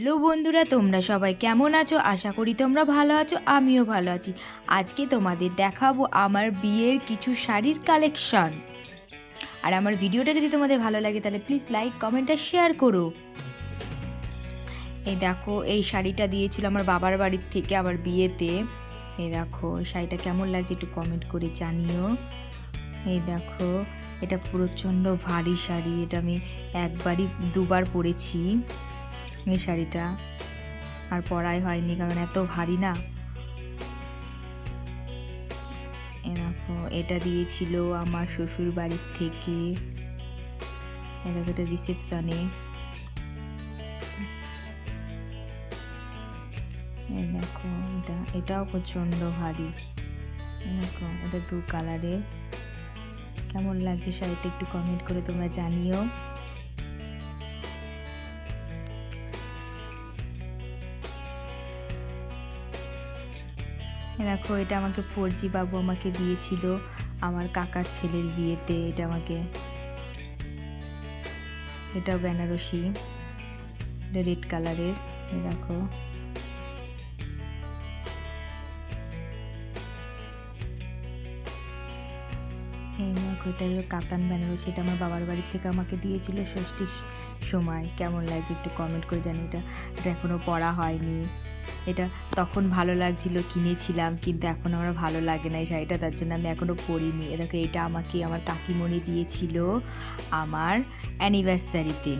Hello বন্ধুরা, তোমরা সবাই কেমন আছো? আশা করি তোমরা ভালো আছো, আমিও ভালো আছি। আজকে তোমাদের দেখাবো আমার বিয়ের কিছু শাড়ির কালেকশন। আর আমার ভিডিওটা যদি তোমাদের ভালো লাগে, তাহলে প্লিজ লাইক কমেন্ট আর শেয়ার করো। এই দেখো, এই শাড়িটা দিয়েছিল আমার বাবার বাড়ির থেকে আমার বিয়েতে। এই দেখো, শাড়িটা কেমন লাগছে একটু কমেন্ট করে জানিও। এই দেখো, এটা প্রচণ্ড ভারী শাড়ি, এটা আমি একবারই দুবার পরেছি। এই শাড়িটা। আর পরাই হয়নি, কারণ এত ভারী না। দেখো, এটা দিয়েছিল আমার শ্বশুর বাড়ির থেকে। এ দেখো, এটা রিসেপশনে। দেখো, এটা, এটাও প্রচণ্ড ভারী। দেখো, এটা দু কালারের। কেমন লাগছে শাড়িটা একটু কমেন্ট করে তোমরা জানিও। দেখো, এটা আমাকে ফোর জি বাবু আমাকে দিয়েছিল, আমার কাকার ছেলের বিয়েতে, এটা আমাকে। এটাও বেনারসি, এটা রেড কালারের দেখো। এই দেখো, এটা হলো কাতান বেনারসি, এটা আমার বাবার বাড়ির থেকে আমাকে দিয়েছিল ষষ্ঠীর সময়। কেমন লাগছে একটু কমেন্ট করে জানি এটা। এটা এখনও পড়া হয়নি। এটা তখন ভালো লাগছিল, কিনেছিলাম, কিন্তু এখন আমার ভালো লাগে না এই শাড়িটা, তার জন্য আমি এখনও পরিনি। দেখো, এটা আমাকে আমার কাকিমণি দিয়েছিল আমার অ্যানিভার্সারিতে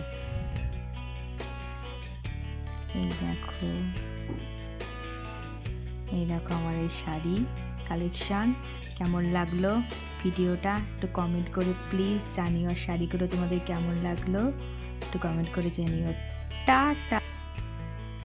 এই দেখো। এই দেখো আমার এই শাড়ি কালেকশান কেমন লাগল ভিডিওটা? একটু কমেন্ট করে প্লিজ জানিও শাড়িগুলো তোমাদের কেমন লাগল। একটু কমেন্ট করে জানিও। টাটা!